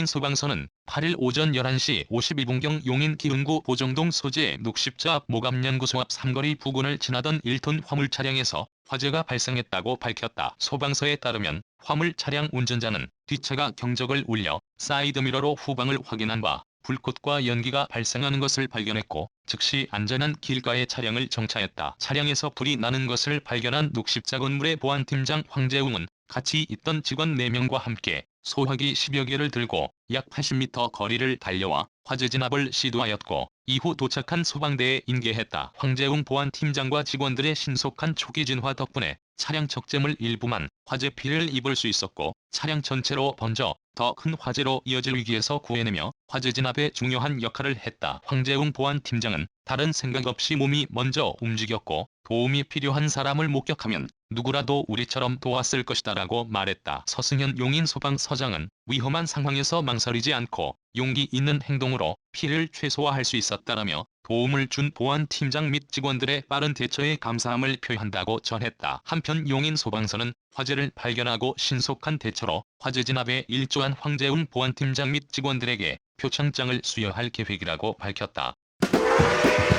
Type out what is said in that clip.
용인 소방서는 8일 오전 11시 51분경 용인 기흥구 보정동 소재 녹십자 앞 모감연구소 앞 삼거리 부근을 지나던 1톤 화물 차량에서 화재가 발생했다고 밝혔다. 소방서에 따르면 화물 차량 운전자는 뒷차가 경적을 울려 사이드미러로 후방을 확인한 바 불꽃과 연기가 발생하는 것을 발견했고 즉시 안전한 길가에 차량을 정차했다. 차량에서 불이 나는 것을 발견한 녹십자 건물의 보안팀장 황재웅은 같이 있던 직원 4명과 함께 소화기 10여 개를 들고 약 80m 거리를 달려와 화재 진압을 시도하였고 이후 도착한 소방대에 인계했다. 황재웅 보안팀장과 직원들의 신속한 초기 진화 덕분에 차량 적재물 일부만 화재 피해를 입을 수 있었고 차량 전체로 번져 더 큰 화재로 이어질 위기에서 구해내며 화재 진압에 중요한 역할을 했다. 황재웅 보안팀장은 다른 생각 없이 몸이 먼저 움직였고 도움이 필요한 사람을 목격하면 누구라도 우리처럼 도왔을 것이다 라고 말했다. 서승현 용인 소방서장은 위험한 상황에서 망설이지 않고 용기 있는 행동으로 피해를 최소화할 수 있었다라며 도움을 준 보안팀장 및 직원들의 빠른 대처에 감사함을 표한다고 전했다. 한편 용인 소방서는 화재를 발견하고 신속한 대처로 화재 진압에 일조한 황재웅 보안팀장 및 직원들에게 표창장을 수여할 계획이라고 밝혔다. Thank you.